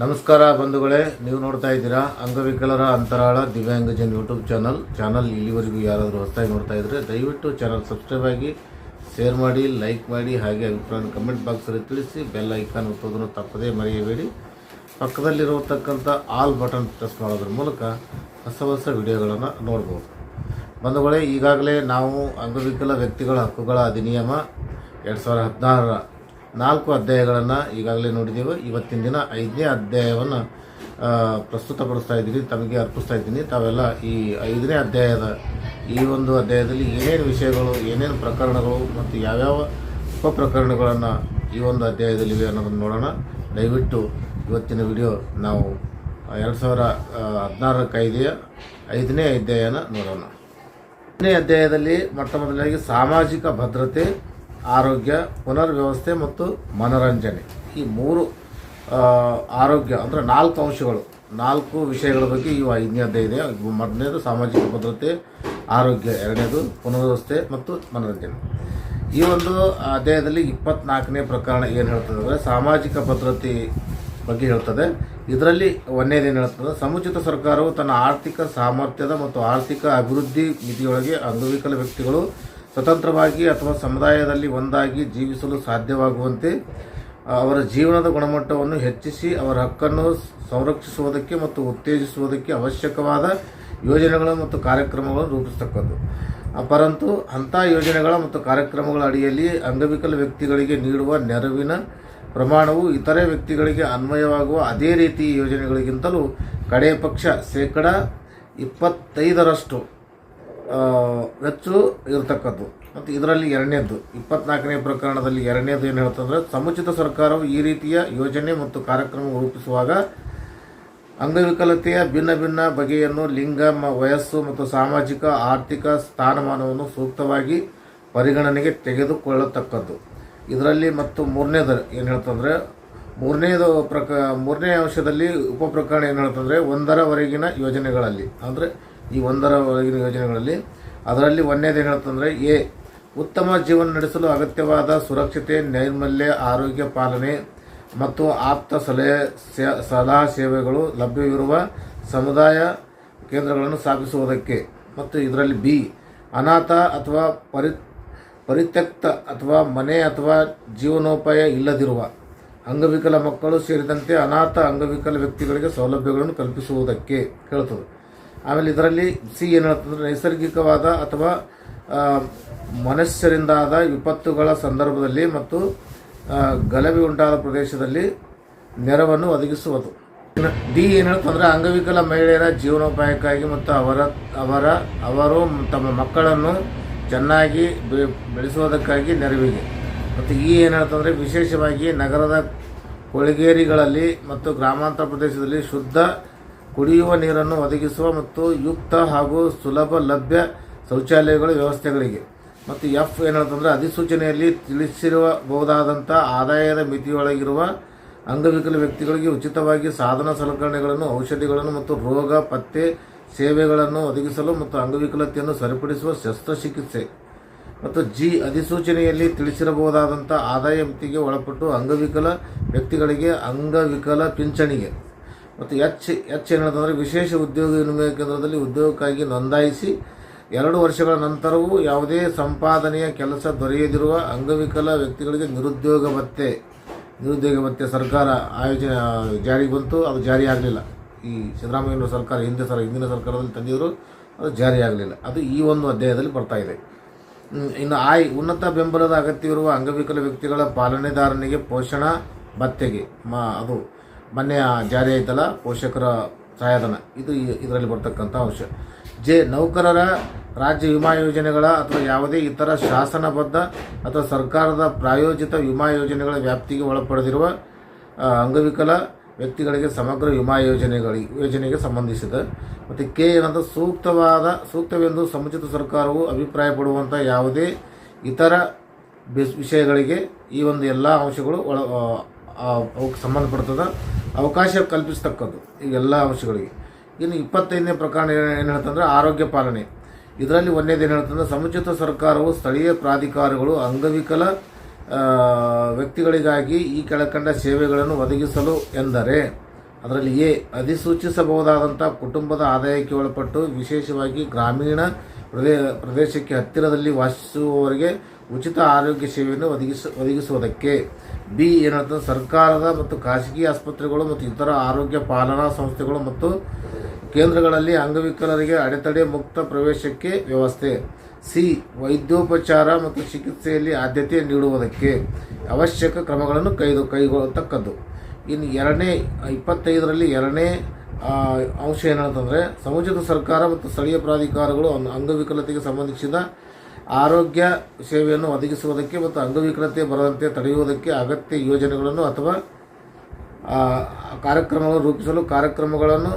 ನಮಸ್ಕಾರ ಬಂಧುಗಳೇ, ನೀವು ನೋಡ್ತಾ ಇದ್ದೀರಾ ಅಂಗವಿಕಲರ ಅಂತರಾಳ ದಿವ್ಯಾಂಗಜನ್ ಯೂಟ್ಯೂಬ್ ಚಾನಲ್. ಚಾನಲ್ ಇಲ್ಲಿವರೆಗೂ ಯಾರಾದರೂ ಹೊಸದಾಗಿ ನೋಡ್ತಾ ಇದ್ದರೆ ದಯವಿಟ್ಟು ಚಾನಲ್ ಸಬ್ಸ್ಕ್ರೈಬ್ ಆಗಿ, ಶೇರ್ ಮಾಡಿ, ಲೈಕ್ ಮಾಡಿ, ಹಾಗೆ ಅಭಿಪ್ರಾಯ ಕಮೆಂಟ್ ಬಾಕ್ಸಲ್ಲಿ ತಿಳಿಸಿ, ಬೆಲ್ ಐಕಾನ್ ಒತ್ತೋದನ್ನು ತಪ್ಪದೇ ಮರೆಯಬೇಡಿ. ಪಕ್ಕದಲ್ಲಿರತಕ್ಕಂಥ ಆಲ್ ಬಟನ್ ಪ್ರೆಸ್ ಮಾಡೋದ್ರ ಮೂಲಕ ಹೊಸ ಹೊಸ ವಿಡಿಯೋಗಳನ್ನು ನೋಡ್ಬೋದು. ಬಂಧುಗಳೇ, ಈಗಾಗಲೇ ನಾವು ಅಂಗವಿಕಲ ವ್ಯಕ್ತಿಗಳ ಹಕ್ಕುಗಳ ಅಧಿನಿಯಮ ಎರಡು ಸಾವಿರದ ಹದಿನಾರರ ನಾಲ್ಕು ಅಧ್ಯಾಯಗಳನ್ನು ಈಗಾಗಲೇ ನೋಡಿದ್ದೇವೆ ಇವತ್ತಿನ ದಿನ ಐದನೇ ಅಧ್ಯಾಯವನ್ನು ಪ್ರಸ್ತುತಪಡಿಸ್ತಾ ಇದ್ದೀನಿ ತಮಗೆ ಅರ್ಪಿಸ್ತಾ ಇದ್ದೀನಿ. ತಾವೆಲ್ಲ ಈ ಐದನೇ ಅಧ್ಯಾಯದ, ಈ ಒಂದು ಅಧ್ಯಾಯದಲ್ಲಿ ಏನೇನು ವಿಷಯಗಳು, ಏನೇನು ಪ್ರಕರಣಗಳು ಮತ್ತು ಯಾವ್ಯಾವ ಉಪ ಪ್ರಕರಣಗಳನ್ನು ಈ ಒಂದು ಅಧ್ಯಾಯದಲ್ಲಿವೆ ಅನ್ನೋದನ್ನು ನೋಡೋಣ. ದಯವಿಟ್ಟು ಇವತ್ತಿನ ವಿಡಿಯೋ ನಾವು ಎರಡು ಸಾವಿರ ಹದಿನಾರರ ಕಾಯ್ದೆಯ ಐದನೇ ಅಧ್ಯಾಯನ ನೋಡೋಣ. ಐದನೇ ಅಧ್ಯಾಯದಲ್ಲಿ ಮೊಟ್ಟ ಮೊದಲಾಗಿ ಸಾಮಾಜಿಕ ಭದ್ರತೆ ಆರೋಗ್ಯ, ಪುನರ್ವ್ಯವಸ್ಥೆ ಮತ್ತು ಮನರಂಜನೆ. ಈ ಮೂರು ಆರೋಗ್ಯ ಅಂದರೆ ನಾಲ್ಕು ಅಂಶಗಳು. ನಾಲ್ಕು ವಿಷಯಗಳ ಬಗ್ಗೆ ಈ ಐದನೇ ಇದೆ. ಮೊದಲನೇದು ಸಾಮಾಜಿಕ ಭದ್ರತೆ, ಆರೋಗ್ಯ. ಎರಡನೇದು ಪುನರ್ವ್ಯವಸ್ಥೆ ಮತ್ತು ಮನರಂಜನೆ. ಈ ಒಂದು ಅಧ್ಯಾಯದಲ್ಲಿ ಇಪ್ಪತ್ನಾಲ್ಕನೇ ಪ್ರಕರಣ ಏನು ಹೇಳ್ತದೆ ಅಂದರೆ ಸಾಮಾಜಿಕ ಭದ್ರತೆ ಬಗ್ಗೆ ಹೇಳ್ತದೆ. ಇದರಲ್ಲಿ ಒಂದೇದೇನು ಹೇಳ್ತದೆ? ಸಮುಚಿತ ಸರ್ಕಾರವು ತನ್ನ ಆರ್ಥಿಕ ಸಾಮರ್ಥ್ಯದ ಮತ್ತು ಆರ್ಥಿಕ ಅಭಿವೃದ್ಧಿ ಮಿತಿಯೊಳಗೆ ಅಂಗವಿಕಲ ವ್ಯಕ್ತಿಗಳು ಸ್ವತಂತ್ರವಾಗಿ ಅಥವಾ ಸಮುದಾಯದಲ್ಲಿ ಒಂದಾಗಿ ಜೀವಿಸಲು ಸಾಧ್ಯವಾಗುವಂತೆ ಅವರ ಜೀವನದ ಗುಣಮಟ್ಟವನ್ನು ಹೆಚ್ಚಿಸಿ ಅವರ ಹಕ್ಕನ್ನು ಸಂರಕ್ಷಿಸುವುದಕ್ಕೆ ಮತ್ತು ಉತ್ತೇಜಿಸುವುದಕ್ಕೆ ಅವಶ್ಯಕವಾದ ಯೋಜನೆಗಳು ಮತ್ತು ಕಾರ್ಯಕ್ರಮಗಳನ್ನು ರೂಪಿಸತಕ್ಕದ್ದು. ಪರಂತು ಅಂಥ ಯೋಜನೆಗಳ ಮತ್ತು ಕಾರ್ಯಕ್ರಮಗಳ ಅಡಿಯಲ್ಲಿ ಅಂಗವಿಕಲ ವ್ಯಕ್ತಿಗಳಿಗೆ ನೀಡುವ ನೆರವಿನ ಪ್ರಮಾಣವು ಇತರೆ ವ್ಯಕ್ತಿಗಳಿಗೆ ಅನ್ವಯವಾಗುವ ಅದೇ ರೀತಿ ಯೋಜನೆಗಳಿಗಿಂತಲೂ ಕಡೆಯ ಪಕ್ಷ ಶೇಕಡ ಇಪ್ಪತ್ತೈದರಷ್ಟು ವೆಚ್ಚ ಇರತಕ್ಕದ್ದು. ಮತ್ತು ಇದರಲ್ಲಿ ಎರಡನೇದ್ದು. ಇಪ್ಪತ್ನಾಲ್ಕನೇ ಪ್ರಕರಣದಲ್ಲಿ ಎರಡನೇದು ಏನು ಹೇಳ್ತಂದ್ರೆ, ಸಮುಚಿತ ಸರ್ಕಾರವು ಈ ರೀತಿಯ ಯೋಜನೆ ಮತ್ತು ಕಾರ್ಯಕ್ರಮ ರೂಪಿಸುವಾಗ ಅಂಗವಿಕಲತೆಯ ಭಿನ್ನ ಭಿನ್ನ ಬಗೆಯನ್ನು ಲಿಂಗ ವಯಸ್ಸು ಮತ್ತು ಸಾಮಾಜಿಕ, ಆರ್ಥಿಕ ಸ್ಥಾನಮಾನವನ್ನು ಸೂಕ್ತವಾಗಿ ಪರಿಗಣನೆಗೆ ತೆಗೆದುಕೊಳ್ಳತಕ್ಕದ್ದು. ಇದರಲ್ಲಿ ಮತ್ತು ಮೂರನೇದು ಏನು ಹೇಳ್ತಂದ್ರೆ, ಮೂರನೇದು ಪ್ರಕ, ಮೂರನೇ ಅಂಶದಲ್ಲಿ ಉಪ ಪ್ರಕರಣ ಏನು ಹೇಳ್ತಂದ್ರೆ, ಒಂದರವರೆಗಿನ ಯೋಜನೆಗಳಲ್ಲಿ. ಅಂದರೆ ಈ ಒಂದರವರೆಗಿನ ಯೋಜನೆಗಳಲ್ಲಿ ಅದರಲ್ಲಿ ಒಂದೇದು ಹೇಳುತ್ತಂದರೆ ಎ, ಉತ್ತಮ ಜೀವನ ನಡೆಸಲು ಅಗತ್ಯವಾದ ಸುರಕ್ಷತೆ, ನೈರ್ಮಲ್ಯ, ಆರೋಗ್ಯ ಪಾಲನೆ ಮತ್ತು ಆಪ್ತ ಸಲಹೆ ಸಲಹಾ ಸೇವೆಗಳು ಲಭ್ಯವಿರುವ ಸಮುದಾಯ ಕೇಂದ್ರಗಳನ್ನು ಸ್ಥಾಪಿಸುವುದಕ್ಕೆ. ಮತ್ತು ಇದರಲ್ಲಿ ಬಿ, ಅನಾಥ ಅಥವಾ ಪರಿ, ಪರಿತ್ಯಕ್ತ ಅಥವಾ ಮನೆ ಅಥವಾ ಜೀವನೋಪಾಯ ಇಲ್ಲದಿರುವ ಅಂಗವಿಕಲ ಮಕ್ಕಳು ಸೇರಿದಂತೆ ಅನಾಥ ಅಂಗವಿಕಲ ವ್ಯಕ್ತಿಗಳಿಗೆ ಸೌಲಭ್ಯಗಳನ್ನು ಕಲ್ಪಿಸುವುದಕ್ಕೆ ಹೇಳ್ತದೆ ಆಮೇಲೆ ಇದರಲ್ಲಿ ಸಿ ಏನು ಹೇಳ್ತಂದ್ರೆ ನೈಸರ್ಗಿಕವಾದ ಅಥವಾ ಮನುಷ್ಯರಿಂದಾದ ವಿಪತ್ತುಗಳ ಸಂದರ್ಭದಲ್ಲಿ ಮತ್ತು ಗಲಭೆ ಉಂಟಾದ ಪ್ರದೇಶದಲ್ಲಿ ನೆರವನ್ನು ಒದಗಿಸುವುದು. ಡಿ ಏನು ಹೇಳ್ತಂದ್ರೆ ಅಂಗವಿಕಲ ಮಹಿಳೆಯರ ಜೀವನೋಪಾಯಕ್ಕಾಗಿ ಮತ್ತು ಅವರ ಅವರ, ಅವರು ತಮ್ಮ ಮಕ್ಕಳನ್ನು ಚೆನ್ನಾಗಿ ಬೆಳೆಸುವುದಕ್ಕಾಗಿ ನೆರವಿಗೆ. ಮತ್ತು ಈ ಏನು ಹೇಳ್ತಂದ್ರೆ ವಿಶೇಷವಾಗಿ ನಗರದ ಕೊಳಗೇರಿಗಳಲ್ಲಿ ಮತ್ತು ಗ್ರಾಮಾಂತರ ಪ್ರದೇಶದಲ್ಲಿ ಶುದ್ಧ ಕುಡಿಯುವ ನೀರನ್ನು ಒದಗಿಸುವ ಮತ್ತು ಯುಕ್ತ ಹಾಗೂ ಸುಲಭ ಲಭ್ಯ ಶೌಚಾಲಯಗಳ ವ್ಯವಸ್ಥೆಗಳಿಗೆ. ಮತ್ತು ಎಫ್ ಏನು ಅಧಿಸೂಚನೆಯಲ್ಲಿ ತಿಳಿಸಿರಬಹುದಾದಂಥ ಆದಾಯದ ಮಿತಿಯೊಳಗಿರುವ ಅಂಗವಿಕಲ ವ್ಯಕ್ತಿಗಳಿಗೆ ಉಚಿತವಾಗಿ ಸಾಧನ ಸಲಕರಣೆಗಳನ್ನು, ಔಷಧಿಗಳನ್ನು ಮತ್ತು ರೋಗ ಪತ್ತೆ ಸೇವೆಗಳನ್ನು ಒದಗಿಸಲು ಮತ್ತು ಅಂಗವಿಕಲತೆಯನ್ನು ಸರಿಪಡಿಸುವ ಶಸ್ತ್ರಚಿಕಿತ್ಸೆ. ಮತ್ತು ಜಿ ಅಧಿಸೂಚನೆಯಲ್ಲಿ ತಿಳಿಸಿರಬಹುದಾದಂಥ ಆದಾಯ ಮಿತಿಗೆ ಒಳಪಟ್ಟು ಅಂಗವಿಕಲ ವ್ಯಕ್ತಿಗಳಿಗೆ ಅಂಗವಿಕಲ ಪಿಂಚಣಿಗೆ. ಮತ್ತು ಎಚ್ ಎಚ್ ಏನಂತಂದರೆ ವಿಶೇಷ ಉದ್ಯೋಗ ವಿನಿಮಯ ಕೇಂದ್ರದಲ್ಲಿ ಉದ್ಯೋಗಕ್ಕಾಗಿ ನೋಂದಾಯಿಸಿ ಎರಡು ವರ್ಷಗಳ ನಂತರವೂ ಯಾವುದೇ ಸಂಪಾದನೆಯ ಕೆಲಸ ದೊರೆಯದಿರುವ ಅಂಗವಿಕಲ ವ್ಯಕ್ತಿಗಳಿಗೆ ನಿರುದ್ಯೋಗ ಭತ್ಯೆ ನಿರುದ್ಯೋಗ ಭತ್ಯೆ ಸರ್ಕಾರ ಆಯೋಜನೆ ಜಾರಿಗೆ ಬಂತು. ಅದು ಜಾರಿ ಆಗಲಿಲ್ಲ. ಈ ಸಿದ್ದರಾಮಯ್ಯ ಸರ್ಕಾರ ಹಿಂದೆ ಸರ್, ಹಿಂದಿನ ಸರ್ಕಾರದಲ್ಲಿ ತಂದಿದ್ರು ಅದು ಜಾರಿ ಆಗಲಿಲ್ಲ. ಅದು ಈ ಒಂದು ಅಧ್ಯಾಯದಲ್ಲಿ ಬರ್ತಾ ಇದೆ. ಇನ್ನು ಆಯ್, ಉನ್ನತ ಬೆಂಬಲದ ಅಗತ್ಯವಿರುವ ಅಂಗವಿಕಲ ವ್ಯಕ್ತಿಗಳ ಪಾಲನೆದಾರನಿಗೆ ಪೋಷಣ ಭತ್ಯೆಗೆ ಮಾ, ಅದು ಮೊನ್ನೆ ಜಾರಿ ಆಯ್ತಲ್ಲ, ಪೋಷಕರ ಸಹಾಯಧನ. ಇದು ಇದರಲ್ಲಿ ಬರ್ತಕ್ಕಂಥ ಅಂಶ. ಜೆ, ನೌಕರರ ರಾಜ್ಯ ವಿಮಾ ಯೋಜನೆಗಳ ಅಥವಾ ಯಾವುದೇ ಇತರ ಶಾಸನಬದ್ಧ ಅಥವಾ ಸರ್ಕಾರದ ಪ್ರಾಯೋಜಿತ ವಿಮಾ ಯೋಜನೆಗಳ ವ್ಯಾಪ್ತಿಗೆ ಒಳಪಡೆದಿರುವ ಅಂಗವಿಕಲ ವ್ಯಕ್ತಿಗಳಿಗೆ ಸಮಗ್ರ ವಿಮಾ ಯೋಜನೆಗಳಿಗೆ ಯೋಜನೆಗೆ ಸಂಬಂಧಿಸಿದ ಮತ್ತು ಕೆ ಏನಂತ ಸೂಕ್ತವಾದ, ಸೂಕ್ತವೆಂದು ಸಮುಚಿತ ಸರ್ಕಾರವು ಅಭಿಪ್ರಾಯಪಡುವಂಥ ಯಾವುದೇ ಇತರ ವಿಷಯಗಳಿಗೆ ಈ ಒಂದು ಎಲ್ಲ ಅಂಶಗಳು ಒಳ ಅವಕ್ಕೆ ಸಂಬಂಧಪಡ್ತದ. ಅವಕಾಶ ಕಲ್ಪಿಸ್ತಕ್ಕದ್ದು ಎಲ್ಲ ಅಂಶಗಳಿಗೆ. ಇನ್ನು ಇಪ್ಪತ್ತೈದನೇ ಪ್ರಕರಣ ಏನು ಹೇಳ್ತಂದ್ರೆ ಆರೋಗ್ಯ ಪಾಲನೆ. ಇದರಲ್ಲಿ ಒಂದೇದು ಏನು ಹೇಳ್ತಂದ್ರೆ ಸಮುಚಿತ ಸರ್ಕಾರವು ಸ್ಥಳೀಯ ಪ್ರಾಧಿಕಾರಗಳು ಅಂಗವಿಕಲ ವ್ಯಕ್ತಿಗಳಿಗಾಗಿ ಈ ಕೆಳಕಂಡ ಸೇವೆಗಳನ್ನು ಒದಗಿಸಲು ಎಂದರೆ ಅದರಲ್ಲಿ ಎ, ಅಧಿಸೂಚಿಸಬಹುದಾದಂಥ ಕುಟುಂಬದ ಆದಾಯಕ್ಕೆ ಒಳಪಟ್ಟು ವಿಶೇಷವಾಗಿ ಗ್ರಾಮೀಣ ಪ್ರದೇ, ಪ್ರದೇಶಕ್ಕೆ ಹತ್ತಿರದಲ್ಲಿ ವಾಸಿಸುವವರಿಗೆ ಉಚಿತ ಆರೋಗ್ಯ ಸೇವೆಯನ್ನು ಒದಗಿಸ, ಒದಗಿಸುವುದಕ್ಕೆ. ಬಿ ಏನಂತಂದ್ರೆ ಸರ್ಕಾರದ ಮತ್ತು ಖಾಸಗಿ ಆಸ್ಪತ್ರೆಗಳು ಮತ್ತು ಇತರ ಆರೋಗ್ಯ ಪಾಲನಾ ಸಂಸ್ಥೆಗಳು ಮತ್ತು ಕೇಂದ್ರಗಳಲ್ಲಿ ಅಂಗವಿಕಲರಿಗೆ ಅಡೆತಡೆ ಮುಕ್ತ ಪ್ರವೇಶಕ್ಕೆ ವ್ಯವಸ್ಥೆ. ಸಿ, ವೈದ್ಯೋಪಚಾರ ಮತ್ತು ಚಿಕಿತ್ಸೆಯಲ್ಲಿ ಆದ್ಯತೆ ನೀಡುವುದಕ್ಕೆ ಅವಶ್ಯಕ ಕ್ರಮಗಳನ್ನು ಕೈದು, ಕೈಗೊಳ್ಳತಕ್ಕದ್ದು. ಇನ್ನು ಎರಡನೇ, ಇಪ್ಪತ್ತೈದರಲ್ಲಿ ಎರಡನೇ ಅಂಶ ಏನಂತಂದರೆ, ಸಮುಚಿತ ಸರ್ಕಾರ ಮತ್ತು ಸ್ಥಳೀಯ ಪ್ರಾಧಿಕಾರಗಳು ಅಂಗವಿಕಲತೆಗೆ ಸಂಬಂಧಿಸಿದ ಆರೋಗ್ಯ ಸೇವೆಯನ್ನು ಒದಗಿಸುವುದಕ್ಕೆ ಮತ್ತು ಅಂಗವಿಕಲತೆ ಬರದಂತೆ ತಡೆಯುವುದಕ್ಕೆ ಅಗತ್ಯ ಯೋಜನೆಗಳನ್ನು ಅಥವಾ ಕಾರ್ಯಕ್ರಮಗಳನ್ನು ರೂಪಿಸಲು ಕಾರ್ಯಕ್ರಮಗಳನ್ನು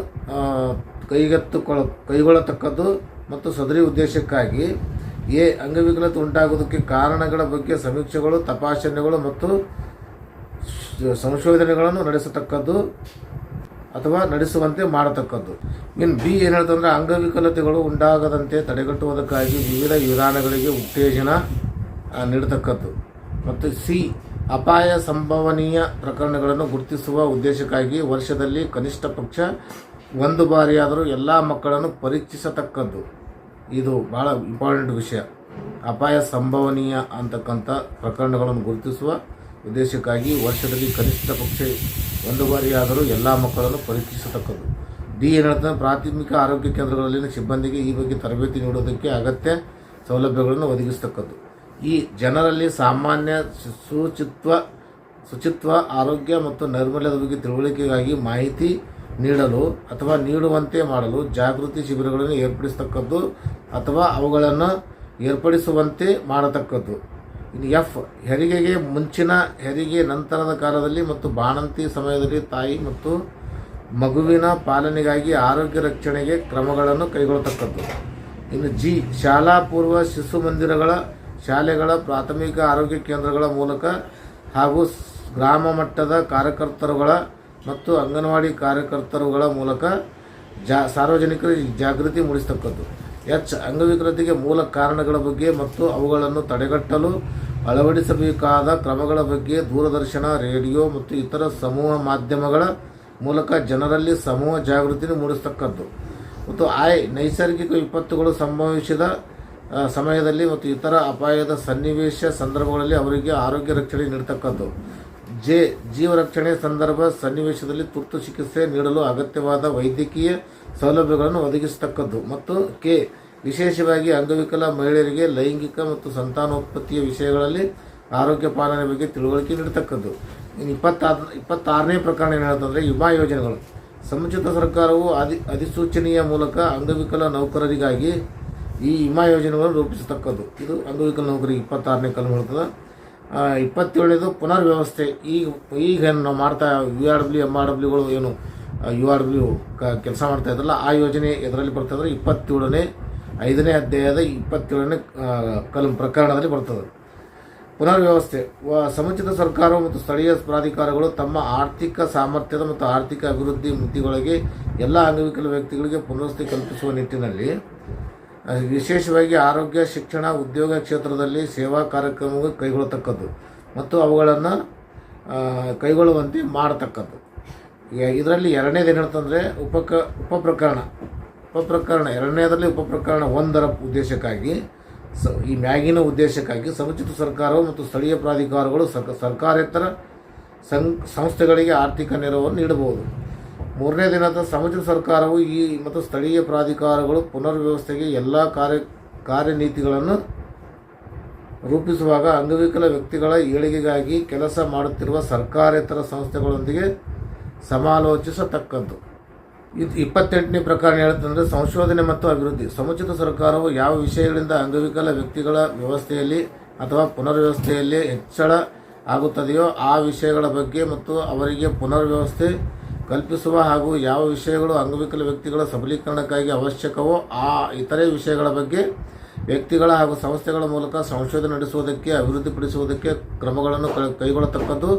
ಕೈಗೆತ್ತುಕೊಳ್ಳ ಕೈಗೊಳ್ಳತಕ್ಕದ್ದು ಮತ್ತು ಸದರಿ ಉದ್ದೇಶಕ್ಕಾಗಿ ಎ, ಅಂಗವಿಕಲತೆ ಉಂಟಾಗುವುದಕ್ಕೆ ಕಾರಣಗಳ ಬಗ್ಗೆ ಸಮೀಕ್ಷೆಗಳು, ತಪಾಸಣೆಗಳು ಮತ್ತು ಸಂಶೋಧನೆಗಳನ್ನು ನಡೆಸತಕ್ಕದ್ದು. ಅಥವಾ ನಡೆಸುವಂತೆ ಮಾಡತಕ್ಕದ್ದು. ಇನ್ನು ಬಿ ಏನು ಹೇಳ್ತಂದ್ರೆ ಅಂಗವಿಕಲತೆಗಳು ಉಂಟಾಗದಂತೆ ತಡೆಗಟ್ಟುವುದಕ್ಕಾಗಿ ವಿವಿಧ ವಿಧಾನಗಳಿಗೆ ಉತ್ತೇಜನ ನೀಡತಕ್ಕದ್ದು. ಮತ್ತು ಸಿ, ಅಪಾಯ ಸಂಭವನೀಯ ಪ್ರಕರಣಗಳನ್ನು ಗುರುತಿಸುವ ಉದ್ದೇಶಕ್ಕಾಗಿ ವರ್ಷದಲ್ಲಿ ಕನಿಷ್ಠ ಪಕ್ಷ ಒಂದು ಬಾರಿಯಾದರೂ ಎಲ್ಲ ಮಕ್ಕಳನ್ನು ಪರೀಕ್ಷಿಸತಕ್ಕದ್ದು. ಇದು ಭಾಳ ಇಂಪಾರ್ಟೆಂಟ್ ವಿಷಯ. ಅಪಾಯ ಸಂಭವನೀಯ ಅಂತಕ್ಕಂಥ ಪ್ರಕರಣಗಳನ್ನು ಗುರುತಿಸುವ ಉದ್ದೇಶಕ್ಕಾಗಿ ವರ್ಷದಲ್ಲಿ ಕನಿಷ್ಠ ಪಕ್ಷ ಒಂದು ಬಾರಿಯಾದರೂ ಎಲ್ಲ ಮಕ್ಕಳನ್ನು ಪರೀಕ್ಷಿಸತಕ್ಕದ್ದು. ಡಿ ಏನು ಪ್ರಾಥಮಿಕ ಆರೋಗ್ಯ ಕೇಂದ್ರಗಳಲ್ಲಿನ ಸಿಬ್ಬಂದಿಗೆ ಈ ಬಗ್ಗೆ ತರಬೇತಿ ನೀಡುವುದಕ್ಕೆ ಅಗತ್ಯ ಸೌಲಭ್ಯಗಳನ್ನು ಒದಗಿಸತಕ್ಕದ್ದು. ಈ ಜನರಲ್ಲಿ ಸಾಮಾನ್ಯ ಶುಚಿತ್ವ ಶುಚಿತ್ವ ಆರೋಗ್ಯ ಮತ್ತು ನೈರ್ಮಲ್ಯದ ಬಗ್ಗೆ ತಿಳುವಳಿಕೆಗಾಗಿ ಮಾಹಿತಿ ನೀಡಲು ಅಥವಾ ನೀಡುವಂತೆ ಮಾಡಲು ಜಾಗೃತಿ ಶಿಬಿರಗಳನ್ನು ಏರ್ಪಡಿಸತಕ್ಕದ್ದು ಅಥವಾ ಅವುಗಳನ್ನು ಏರ್ಪಡಿಸುವಂತೆ ಮಾಡತಕ್ಕದ್ದು. ಇನ್ನು ಎಫ್, ಹೆರಿಗೆಗೆ ಮುಂಚಿನ ಹೆರಿಗೆ ನಂತರದ ಕಾಲದಲ್ಲಿ ಮತ್ತು ಬಾಣಂತಿ ಸಮಯದಲ್ಲಿ ತಾಯಿ ಮತ್ತು ಮಗುವಿನ ಪಾಲನೆಗಾಗಿ ಆರೋಗ್ಯ ರಕ್ಷಣೆಗೆ ಕ್ರಮಗಳನ್ನು ಕೈಗೊಳ್ಳತಕ್ಕದ್ದು ಇನ್ನು ಜಿ, ಶಾಲಾ ಪೂರ್ವ ಶಿಶು ಮಂದಿರಗಳ ಶಾಲೆಗಳ ಪ್ರಾಥಮಿಕ ಆರೋಗ್ಯ ಕೇಂದ್ರಗಳ ಮೂಲಕ ಹಾಗೂ ಗ್ರಾಮ ಮಟ್ಟದ ಕಾರ್ಯಕರ್ತರುಗಳ ಮತ್ತು ಅಂಗನವಾಡಿ ಕಾರ್ಯಕರ್ತರುಗಳ ಮೂಲಕ ಜಾ, ಸಾರ್ವಜನಿಕರಿಗೆ ಜಾಗೃತಿ ಮೂಡಿಸತಕ್ಕದ್ದು. ಎಚ್ ಅಂಗವಿಕಲತೆಗೆ ಮೂಲ ಕಾರಣಗಳ ಬಗ್ಗೆ ಮತ್ತು ಅವುಗಳನ್ನು ತಡೆಗಟ್ಟಲು ಅಳವಡಿಸಬೇಕಾದ ಕ್ರಮಗಳ ಬಗ್ಗೆ ದೂರದರ್ಶನ, ರೇಡಿಯೋ ಮತ್ತು ಇತರ ಸಮೂಹ ಮಾಧ್ಯಮಗಳ ಮೂಲಕ ಜನರಲ್ಲಿ ಸಮೂಹ ಜಾಗೃತಿ ಮೂಡಿಸತಕ್ಕದ್ದು. ಮತ್ತು ಆಯ್ ನೈಸರ್ಗಿಕ ವಿಪತ್ತುಗಳು ಸಂಭವಿಸಿದ ಸಮಯದಲ್ಲಿ ಮತ್ತು ಇತರ ಅಪಾಯದ ಸನ್ನಿವೇಶ ಸಂದರ್ಭಗಳಲ್ಲಿ ಅವರಿಗೆ ಆರೋಗ್ಯ ರಕ್ಷಣೆ ನೀಡತಕ್ಕದ್ದು. ಜೆ ಜೀವ ರಕ್ಷಣೆ ಸಂದರ್ಭ ಸನ್ನಿವೇಶದಲ್ಲಿ ತುರ್ತು ಚಿಕಿತ್ಸೆ ನೀಡಲು ಅಗತ್ಯವಾದ ವೈದ್ಯಕೀಯ ಸೌಲಭ್ಯಗಳನ್ನು ಒದಗಿಸತಕ್ಕದ್ದು. ಮತ್ತು ಕೆ, ವಿಶೇಷವಾಗಿ ಅಂಗವಿಕಲ ಮಹಿಳೆಯರಿಗೆ ಲೈಂಗಿಕ ಮತ್ತು ಸಂತಾನೋತ್ಪತ್ತಿಯ ವಿಷಯಗಳಲ್ಲಿ ಆರೋಗ್ಯ ಪಾಲನೆ ಬಗ್ಗೆ ತಿಳುವಳಿಕೆ ನೀಡತಕ್ಕದ್ದು. ಇನ್ನು ಇಪ್ಪತ್ತಾರು ಇಪ್ಪತ್ತಾರನೇ ಪ್ರಕರಣ ಏನು ವಿಮಾ ಯೋಜನೆಗಳು. ಸಮುಚಿತ ಸರ್ಕಾರವು ಅಧಿ, ಅಧಿಸೂಚನೆಯ ಮೂಲಕ ಅಂಗವಿಕಲ ನೌಕರರಿಗಾಗಿ ಈ ವಿಮಾ ಯೋಜನೆಗಳನ್ನು ರೂಪಿಸತಕ್ಕದ್ದು. ಇದು ಅಂಗವಿಕಲ ನೌಕರಿಗೆ ಇಪ್ಪತ್ತಾರನೇ ಕಲ್ಲು ಹೇಳ್ತದೆ ಆ, ಇಪ್ಪತ್ತೇಳನೇದು ಪುನರ್ವ್ಯವಸ್ಥೆ. ಈಗ ಈಗ ಏನು ನಾವು ಮಾಡ್ತಾ U R W M R ಡಬ್ಲ್ಯೂಗಳು ಏನು ಯು ಆರ್ ಡಬ್ಲ್ಯೂ ಕೆಲಸ ಮಾಡ್ತಾ ಇದ್ರಲ್ಲ ಆ ಯೋಜನೆ ಎದರಲ್ಲಿ ಬರ್ತದೆ ಇಪ್ಪತ್ತೇಳನೇ ಐದನೇ ಅಧ್ಯಾಯದ ಇಪ್ಪತ್ತೇಳನೇ ಕಲಂ ಪ್ರಕರಣದಲ್ಲಿ ಬರ್ತದೆ. ಪುನರ್ವ್ಯವಸ್ಥೆ. ಸಮುಚಿತ ಸರ್ಕಾರ ಮತ್ತು ಸ್ಥಳೀಯ ಪ್ರಾಧಿಕಾರಗಳು ತಮ್ಮ ಆರ್ಥಿಕ ಸಾಮರ್ಥ್ಯದ ಮತ್ತು ಆರ್ಥಿಕ ಅಭಿವೃದ್ಧಿ ಮಿತಿಗಳಿಗೆ ಎಲ್ಲ ಅಂಗವಿಕಲ ವ್ಯಕ್ತಿಗಳಿಗೆ ಪುನರ್ವಸತಿ ಕಲ್ಪಿಸುವ ನಿಟ್ಟಿನಲ್ಲಿ ವಿಶೇಷವಾಗಿ ಆರೋಗ್ಯ, ಶಿಕ್ಷಣ, ಉದ್ಯೋಗ ಕ್ಷೇತ್ರದಲ್ಲಿ ಸೇವಾ ಕಾರ್ಯಕ್ರಮಗಳು ಕೈಗೊಳ್ಳತಕ್ಕದ್ದು ಮತ್ತು ಅವುಗಳನ್ನು ಕೈಗೊಳ್ಳುವಂತೆ ಮಾಡತಕ್ಕದ್ದು. ಇದರಲ್ಲಿ ಎರಡನೇದು ಏನಂತಂದರೆ ಉಪಕ, ಉಪಪ್ರಕರಣ. ಉಪಪ್ರಕರಣ ಎರಡನೇದರಲ್ಲಿ ಉಪಪ್ರಕರಣ ಒಂದರ ಉದ್ದೇಶಕ್ಕಾಗಿ, ಸ, ಈ ಮ್ಯಾಗಿನ ಉದ್ದೇಶಕ್ಕಾಗಿ ಸಮುಚಿತ ಸರ್ಕಾರವು ಮತ್ತು ಸ್ಥಳೀಯ ಪ್ರಾಧಿಕಾರಗಳು ಸರ್ಕ, ಸರ್ಕಾರೇತರ ಸಂಸ್ಥೆಗಳಿಗೆ ಆರ್ಥಿಕ ನೆರವನ್ನು ನೀಡಬಹುದು. ಮೂರನೇ ದಿನದ ಸಮಿತ್ರ ಸರ್ಕಾರವು ಈ ಮತ್ತು ಸ್ಥಳೀಯ ಪ್ರಾಧಿಕಾರಗಳು ಪುನರ್ವ್ಯವಸ್ಥೆಗೆ ಎಲ್ಲ ಕಾರ್ಯ ಕಾರ್ಯನೀತಿಗಳನ್ನು ರೂಪಿಸುವಾಗ ಅಂಗವಿಕಲ ವ್ಯಕ್ತಿಗಳ ಏಳಿಗೆಗಾಗಿ ಕೆಲಸ ಮಾಡುತ್ತಿರುವ ಸರ್ಕಾರೇತರ ಸಂಸ್ಥೆಗಳೊಂದಿಗೆ ಸಮಾಲೋಚಿಸತಕ್ಕದ್ದು. ಇದು ಇಪ್ಪತ್ತೆಂಟನೇ ಪ್ರಕರಣ ಹೇಳುತ್ತಂದರೆ ಸಂಶೋಧನೆ ಮತ್ತು ಅಭಿವೃದ್ಧಿ. ಸಮುಚಿತ ಸರ್ಕಾರವು ಯಾವ ವಿಷಯಗಳಿಂದ ಅಂಗವಿಕಲ ವ್ಯಕ್ತಿಗಳ ವ್ಯವಸ್ಥೆಯಲ್ಲಿ ಅಥವಾ ಪುನರ್ವ್ಯವಸ್ಥೆಯಲ್ಲಿ ಹೆಚ್ಚಳ ಆಗುತ್ತದೆಯೋ ಆ ವಿಷಯಗಳ ಬಗ್ಗೆ ಮತ್ತು ಅವರಿಗೆ ಪುನರ್ವ್ಯವಸ್ಥೆ ಕಲ್ಪಿಸುವ ಹಾಗೂ ಯಾವ ವಿಷಯಗಳು ಅಂಗವಿಕಲ ವ್ಯಕ್ತಿಗಳ ಸಬಲೀಕರಣಕ್ಕಾಗಿ ಅವಶ್ಯಕವೋ ಆ ಇತರೆ ವಿಷಯಗಳ ಬಗ್ಗೆ ವ್ಯಕ್ತಿಗಳ ಹಾಗೂ ಸಂಸ್ಥೆಗಳ ಮೂಲಕ ಸಂಶೋಧನೆ ನಡೆಸುವುದಕ್ಕೆ, ಅಭಿವೃದ್ಧಿಪಡಿಸುವುದಕ್ಕೆ ಕ್ರಮಗಳನ್ನು ಕೈಗೊಳ್ಳತಕ್ಕದ್ದು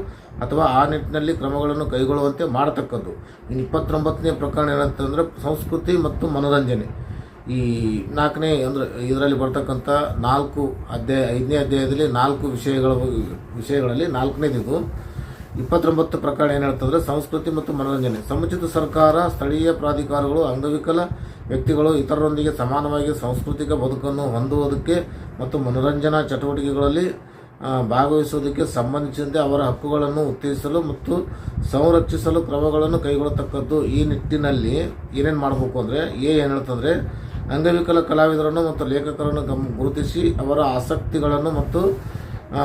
ಅಥವಾ ಆ ನಿಟ್ಟಿನಲ್ಲಿ ಕ್ರಮಗಳನ್ನು ಕೈಗೊಳ್ಳುವಂತೆ ಮಾಡತಕ್ಕದ್ದು. ಇನ್ನು ಇಪ್ಪತ್ತೊಂಬತ್ತನೇ ಪ್ರಕರಣ ಏನಂತಂದರೆ ಸಂಸ್ಕೃತಿ ಮತ್ತು ಮನೋರಂಜನೆ. ಈ ನಾಲ್ಕನೇ ಅಂದರೆ ಇದರಲ್ಲಿ ಬರ್ತಕ್ಕಂಥ ನಾಲ್ಕು ಅಧ್ಯಾಯ, ಐದನೇ ಅಧ್ಯಾಯದಲ್ಲಿ ನಾಲ್ಕು ವಿಷಯಗಳ ವಿಷಯಗಳಲ್ಲಿ ನಾಲ್ಕನೇದಿದು. ಇಪ್ಪತ್ತೊಂಬತ್ತು ಪ್ರಕರಣ ಏನು ಹೇಳ್ತಂದ್ರೆ ಸಂಸ್ಕೃತಿ ಮತ್ತು ಮನೋರಂಜನೆ. ಸಮುಚಿತ ಸರ್ಕಾರ, ಸ್ಥಳೀಯ ಪ್ರಾಧಿಕಾರಗಳು, ಅಂಗವಿಕಲ ವ್ಯಕ್ತಿಗಳು ಇತರರೊಂದಿಗೆ ಸಮಾನವಾಗಿ ಸಾಂಸ್ಕೃತಿಕ ಬದುಕನ್ನು ಹೊಂದುವುದಕ್ಕೆ ಮತ್ತು ಮನೋರಂಜನಾ ಚಟುವಟಿಕೆಗಳಲ್ಲಿ ಭಾಗವಹಿಸುವುದಕ್ಕೆ ಸಂಬಂಧಿಸಿದಂತೆ ಅವರ ಹಕ್ಕುಗಳನ್ನು ಉತ್ತೇಜಿಸಲು ಮತ್ತು ಸಂರಕ್ಷಿಸಲು ಕ್ರಮಗಳನ್ನು ಕೈಗೊಳ್ಳತಕ್ಕದ್ದು ಈ ನಿಟ್ಟಿನಲ್ಲಿ ಏನೇನು ಮಾಡಬೇಕು ಅಂದರೆ, ಎ ಏನು ಹೇಳ್ತಂದ್ರೆ, ಅಂಗವಿಕಲ ಕಲಾವಿದರನ್ನು ಮತ್ತು ಲೇಖಕರನ್ನು ಗಮ್, ಗುರುತಿಸಿ ಅವರ ಆಸಕ್ತಿಗಳನ್ನು ಮತ್ತು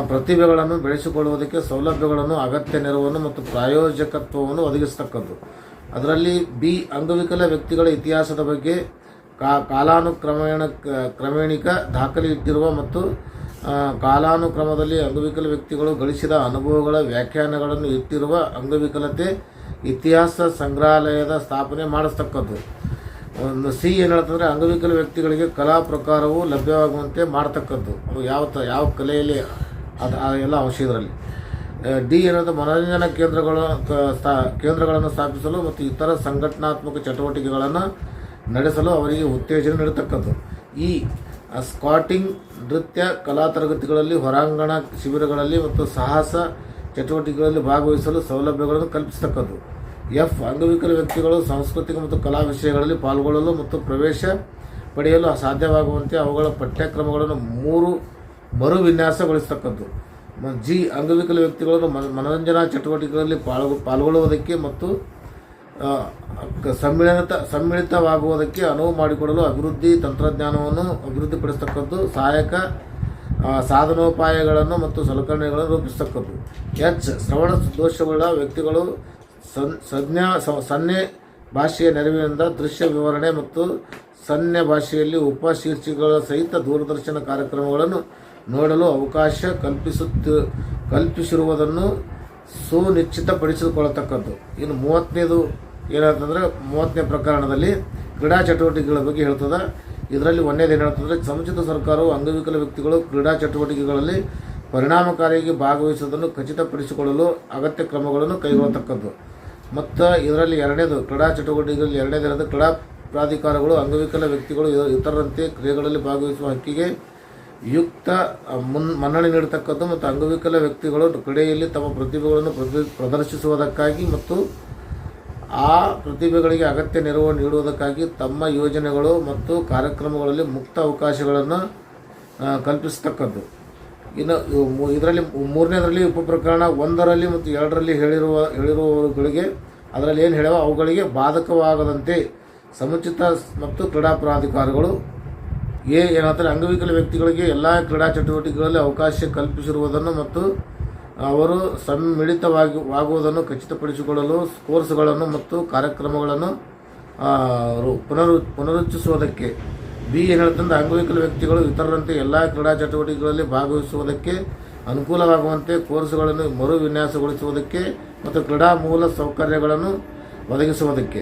ಪ್ರತಿಭೆಗಳನ್ನು ಬೆಳೆಸಿಕೊಳ್ಳುವುದಕ್ಕೆ ಸೌಲಭ್ಯಗಳನ್ನು, ಅಗತ್ಯ ನೆರವನ್ನು ಮತ್ತು ಪ್ರಾಯೋಜಕತ್ವವನ್ನು ಒದಗಿಸತಕ್ಕದ್ದು. ಅದರಲ್ಲಿ ಬಿ, ಅಂಗವಿಕಲ ವ್ಯಕ್ತಿಗಳ ಇತಿಹಾಸದ ಬಗ್ಗೆ ಕಾ, ಕಾಲಾನುಕ್ರಮೇಣ, ಕ್ರಮೇಣಿಕ ದಾಖಲೆ ಇಟ್ಟಿರುವ ಮತ್ತು ಕಾಲಾನುಕ್ರಮದಲ್ಲಿ ಅಂಗವಿಕಲ ವ್ಯಕ್ತಿಗಳು ಗಳಿಸಿದ ಅನುಭವಗಳ ವ್ಯಾಖ್ಯಾನಗಳನ್ನು ಇಟ್ಟಿರುವ ಅಂಗವಿಕಲತೆ ಇತಿಹಾಸ ಸಂಗ್ರಹಾಲಯದ ಸ್ಥಾಪನೆ ಮಾಡಿಸ್ತಕ್ಕದ್ದು. ಒಂದು ಸಿ ಏನು ಹೇಳ್ತಂದರೆ ಅಂಗವಿಕಲ ವ್ಯಕ್ತಿಗಳಿಗೆ ಕಲಾ ಪ್ರಕಾರವು ಲಭ್ಯವಾಗುವಂತೆ ಮಾಡ್ತಕ್ಕದ್ದು. ಅದು ಯಾವ ಯಾವ ಕಲೆಯಲ್ಲಿ ಅದು ಎಲ್ಲ ಅಂಶ ಇದರಲ್ಲಿ ಡಿ ಏನಂದ್ರೆ ಮನೋರಂಜನಾ ಕೇಂದ್ರಗಳ ಸ್ಥಾ- ಕೇಂದ್ರಗಳನ್ನು ಸ್ಥಾಪಿಸಲು ಮತ್ತು ಇತರ ಸಂಘಟನಾತ್ಮಕ ಚಟುವಟಿಕೆಗಳನ್ನು ನಡೆಸಲು ಅವರಿಗೆ ಉತ್ತೇಜನ ನೀಡತಕ್ಕದ್ದು. ಈ ಸ್ಕಾಟಿಂಗ್ ನೃತ್ಯ, ಕಲಾ ತರಗತಿಗಳಲ್ಲಿ ಹೊರಾಂಗಣ ಶಿಬಿರಗಳಲ್ಲಿ ಮತ್ತು ಸಾಹಸ ಚಟುವಟಿಕೆಗಳಲ್ಲಿ ಭಾಗವಹಿಸಲು ಸೌಲಭ್ಯಗಳನ್ನು ಕಲ್ಪಿಸತಕ್ಕದ್ದು. ಎಫ್, ಅಂಗವಿಕಲ ವ್ಯಕ್ತಿಗಳು ಸಾಂಸ್ಕೃತಿಕ ಮತ್ತು ಕಲಾ ವಿಷಯಗಳಲ್ಲಿ ಪಾಲ್ಗೊಳ್ಳಲು ಮತ್ತು ಪ್ರವೇಶ ಪಡೆಯಲು ಸಾಧ್ಯವಾಗುವಂತೆ ಅವುಗಳ ಪಠ್ಯಕ್ರಮಗಳನ್ನು ಮೂರು ಮರು ವಿನ್ಯಾಸಗೊಳಿಸತಕ್ಕದ್ದು ಜಿ, ಅಂಗವಿಕಲ ವ್ಯಕ್ತಿಗಳನ್ನು ಮನ- ಮನೋರಂಜನಾ ಚಟುವಟಿಕೆಗಳಲ್ಲಿ ಪಾಲ್ಗೊ, ಪಾಲ್ಗೊಳ್ಳುವುದಕ್ಕೆ ಮತ್ತು ಸಮ್ಮಿಳಿತ, ಸಮ್ಮಿಳಿತವಾಗುವುದಕ್ಕೆ ಅನುವು ಮಾಡಿಕೊಡಲು ಅಭಿವೃದ್ಧಿ ತಂತ್ರಜ್ಞಾನವನ್ನು ಅಭಿವೃದ್ಧಿಪಡಿಸತಕ್ಕದ್ದು ಸಹಾಯಕ ಸಾಧನೋಪಾಯಗಳನ್ನು ಮತ್ತು ಸಲಕರಣೆಗಳನ್ನು ರೂಪಿಸತಕ್ಕದ್ದು ಎಚ್, ಶ್ರವಣ ದೋಷವುಳ್ಳ ವ್ಯಕ್ತಿಗಳು ಸನ್ ಸಂಜ್ಞಾ ಸನ್ನೆ ಭಾಷೆಯ ನೆರವಿನಿಂದ ದೃಶ್ಯ ವಿವರಣೆ ಮತ್ತು ಸನ್ನೆ ಭಾಷೆಯಲ್ಲಿ ಉಪಶೀರ್ಷಿಕೆಗಳ ಸಹಿತ ದೂರದರ್ಶನ ಕಾರ್ಯಕ್ರಮಗಳನ್ನು ನೋಡಲು ಅವಕಾಶ ಕಲ್ಪಿಸುತ್ತ, ಕಲ್ಪಿಸಿರುವುದನ್ನು ಸುನಿಶ್ಚಿತಪಡಿಸಿಕೊಳ್ಳತಕ್ಕದ್ದು. ಇನ್ನು ಮೂವತ್ತನೇದು ಏನಂತಂದ್ರೆ ಮೂವತ್ತನೇ ಪ್ರಕರಣದಲ್ಲಿ ಕ್ರೀಡಾ ಚಟುವಟಿಕೆಗಳ ಬಗ್ಗೆ ಹೇಳ್ತದೆ. ಇದರಲ್ಲಿ ಒಂದೇದು ಏನಂತಂದ್ರೆ ಸಮುಚಿತ ಸರ್ಕಾರವು ಅಂಗವಿಕಲ ವ್ಯಕ್ತಿಗಳು ಕ್ರೀಡಾ ಚಟುವಟಿಕೆಗಳಲ್ಲಿ ಪರಿಣಾಮಕಾರಿಯಾಗಿ ಭಾಗವಹಿಸುವುದನ್ನು ಖಚಿತಪಡಿಸಿಕೊಳ್ಳಲು ಅಗತ್ಯ ಕ್ರಮಗಳನ್ನು ಕೈಗೊಳ್ಳತಕ್ಕದ್ದು. ಮತ್ತು ಇದರಲ್ಲಿ ಎರಡನೇದು, ಕ್ರೀಡಾ ಚಟುವಟಿಕೆಗಳಲ್ಲಿ ಎರಡನೇದಿರೋದು ಕ್ರೀಡಾ ಪ್ರಾಧಿಕಾರಗಳು, ಅಂಗವಿಕಲ ವ್ಯಕ್ತಿಗಳು ಇತರರಂತೆ ಕ್ರಿಯೆಗಳಲ್ಲಿ ಭಾಗವಹಿಸುವ ಹಕ್ಕಿಗೆ ಯುಕ್ತ, ಮುನ್, ಮನ್ನಣೆ ನೀಡತಕ್ಕದ್ದು ಮತ್ತು ಅಂಗವಿಕಲ ವ್ಯಕ್ತಿಗಳು ಕ್ರೀಡೆಯಲ್ಲಿ ತಮ್ಮ ಪ್ರತಿಭೆಗಳನ್ನು ಪ್ರತಿ- ಪ್ರದರ್ಶಿಸುವುದಕ್ಕಾಗಿ ಮತ್ತು ಆ ಪ್ರತಿಭೆಗಳಿಗೆ ಅಗತ್ಯ ನೆರವು ನೀಡುವುದಕ್ಕಾಗಿ ತಮ್ಮ ಯೋಜನೆಗಳು ಮತ್ತು ಕಾರ್ಯಕ್ರಮಗಳಲ್ಲಿ ಮುಕ್ತ ಅವಕಾಶಗಳನ್ನು ಕಲ್ಪಿಸತಕ್ಕದ್ದು. ಇನ್ನು ಇದರಲ್ಲಿ ಮೂರನೇದರಲ್ಲಿ ಉಪಪ್ರಕರಣ ಒಂದರಲ್ಲಿ ಮತ್ತು ಎರಡರಲ್ಲಿ ಹೇಳಿರುವ, ಹೇಳಿರುವವರುಗಳಿಗೆ ಅದರಲ್ಲಿ ಏನು ಹೇಳುವ? ಅವುಗಳಿಗೆ ಬಾಧಕವಾಗದಂತೆ ಸಮುಚಿತ ಮತ್ತು ಕ್ರೀಡಾ ಪ್ರಾಧಿಕಾರಗಳು ಎ ಏನಂತಾರೆ ಅಂಗವಿಕಲ ವ್ಯಕ್ತಿಗಳಿಗೆ ಎಲ್ಲ ಕ್ರೀಡಾ ಚಟುವಟಿಕೆಗಳಲ್ಲಿ ಅವಕಾಶ ಕಲ್ಪಿಸಿರುವುದನ್ನು ಮತ್ತು ಅವರು ಸಮ್ಮಿಳಿತವಾಗಿ ಆಗುವುದನ್ನು ಖಚಿತಪಡಿಸಿಕೊಳ್ಳಲು ಕೋರ್ಸ್ಗಳನ್ನು ಮತ್ತು ಕಾರ್ಯಕ್ರಮಗಳನ್ನು ಪುನರು ಪುನರುಚ್ಚಿಸುವುದಕ್ಕೆ ಬಿ ಏನು ಹೇಳ್ತಂದ್ರೆ ಅಂಗವಿಕಲ ವ್ಯಕ್ತಿಗಳು ಇತರರಂತೆ ಎಲ್ಲ ಕ್ರೀಡಾ ಚಟುವಟಿಕೆಗಳಲ್ಲಿ ಭಾಗವಹಿಸುವುದಕ್ಕೆ ಅನುಕೂಲವಾಗುವಂತೆ ಕೋರ್ಸ್ಗಳನ್ನು ಮರು ವಿನ್ಯಾಸಗೊಳಿಸುವುದಕ್ಕೆ ಮತ್ತು ಕ್ರೀಡಾ ಮೂಲ ಸೌಕರ್ಯಗಳನ್ನು ಒದಗಿಸುವುದಕ್ಕೆ.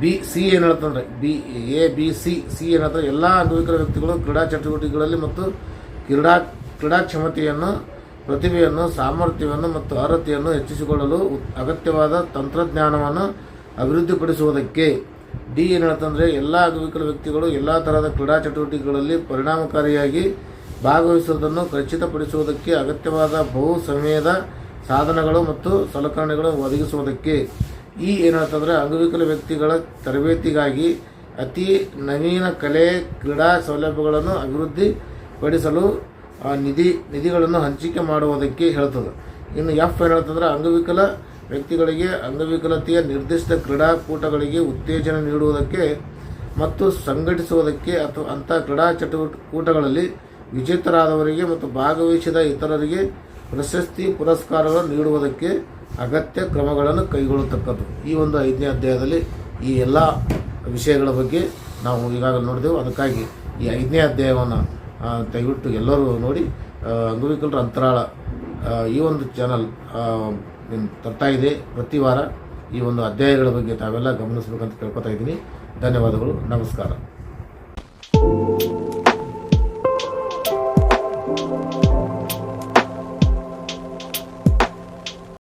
ಬಿ, ಸಿ ಏನು ಹೇಳ್ತಂದ್ರೆ B, A, B, C C ಏನು ಹೇಳ್ತಾರೆ ಎಲ್ಲ ಅಂಗವಿಕಲ ವ್ಯಕ್ತಿಗಳು ಕ್ರೀಡಾ ಚಟುವಟಿಕೆಗಳಲ್ಲಿ ಮತ್ತು ಕ್ರೀಡಾ ಕ್ರೀಡಾ ಕ್ಷಮತೆಯನ್ನು, ಪ್ರತಿಭೆಯನ್ನು, ಸಾಮರ್ಥ್ಯವನ್ನು ಮತ್ತು ಅರ್ಹತೆಯನ್ನು ಹೆಚ್ಚಿಸಿಕೊಳ್ಳಲು ಅಗತ್ಯವಾದ ತಂತ್ರಜ್ಞಾನವನ್ನು ಅಭಿವೃದ್ಧಿಪಡಿಸುವುದಕ್ಕೆ ಡಿ ಏನು ಹೇಳ್ತಂದ್ರೆ ಎಲ್ಲ ಅಂಗವಿಕಲ ವ್ಯಕ್ತಿಗಳು ಎಲ್ಲ ತರಹದ ಕ್ರೀಡಾ ಚಟುವಟಿಕೆಗಳಲ್ಲಿ ಪರಿಣಾಮಕಾರಿಯಾಗಿ ಭಾಗವಹಿಸುವುದನ್ನು ಖಚಿತಪಡಿಸುವುದಕ್ಕೆ ಅಗತ್ಯವಾದ ಬಹು ಸಮಯದ ಸಾಧನಗಳು ಮತ್ತು ಸಲಕರಣೆಗಳು ಒದಗಿಸುವುದಕ್ಕೆ ಈ ಏನಾಯ್ತಂದ್ರೆ ಅಂಗವಿಕಲ ವ್ಯಕ್ತಿಗಳ ತರಬೇತಿಗಾಗಿ ಅತಿ ನವೀನ ಕಲೆ ಕ್ರೀಡಾ ಸೌಲಭ್ಯಗಳನ್ನು ಅಭಿವೃದ್ಧಿಪಡಿಸಲು ಆ, ನಿಧಿ ನಿಧಿಗಳನ್ನು ಹಂಚಿಕೆ ಮಾಡುವುದಕ್ಕೆ ಹೇಳ್ತದೆ. ಇನ್ನು ಎಫ್ ಏನು ಹೇಳ್ತಂದ್ರೆ ಅಂಗವಿಕಲ ವ್ಯಕ್ತಿಗಳಿಗೆ ಅಂಗವಿಕಲತೆಯ ನಿರ್ದಿಷ್ಟ ಕ್ರೀಡಾಕೂಟಗಳಿಗೆ ಉತ್ತೇಜನ ನೀಡುವುದಕ್ಕೆ ಮತ್ತು ಸಂಘಟಿಸುವುದಕ್ಕೆ ಅಥವಾ ಅಂಥ ಕ್ರೀಡಾ ಚಟುವಟಿಕೂಟಗಳಲ್ಲಿ ವಿಜೇತರಾದವರಿಗೆ ಮತ್ತು ಭಾಗವಹಿಸಿದ ಇತರರಿಗೆ ಪ್ರಶಸ್ತಿ ಪುರಸ್ಕಾರಗಳನ್ನು ನೀಡುವುದಕ್ಕೆ ಅಗತ್ಯ ಕ್ರಮಗಳನ್ನು ಕೈಗೊಳ್ಳತಕ್ಕದ್ದು. ಈ ಒಂದು ಐದನೇ ಅಧ್ಯಾಯದಲ್ಲಿ ಈ ಎಲ್ಲ ವಿಷಯಗಳ ಬಗ್ಗೆ ನಾವು ಈಗಾಗಲೇ ನೋಡಿದೆವು. ಅದಕ್ಕಾಗಿ ಈ ಐದನೇ ಅಧ್ಯಾಯವನ್ನು ದಯವಿಟ್ಟು ಎಲ್ಲರೂ ನೋಡಿ ಅಂಗವಿಕಲರ ಅಂತರಾಳ ಈ ಒಂದು ಚಾನಲ್ ತರ್ತಾ ಇದೆ ಪ್ರತಿ ವಾರ. ಈ ಒಂದು ಅಧ್ಯಾಯಗಳ ಬಗ್ಗೆ ತಾವೆಲ್ಲ ಗಮನಿಸಬೇಕಂತ ಕೇಳ್ಕೊತಾ ಇದ್ದೀನಿ. ಧನ್ಯವಾದಗಳು. ನಮಸ್ಕಾರ.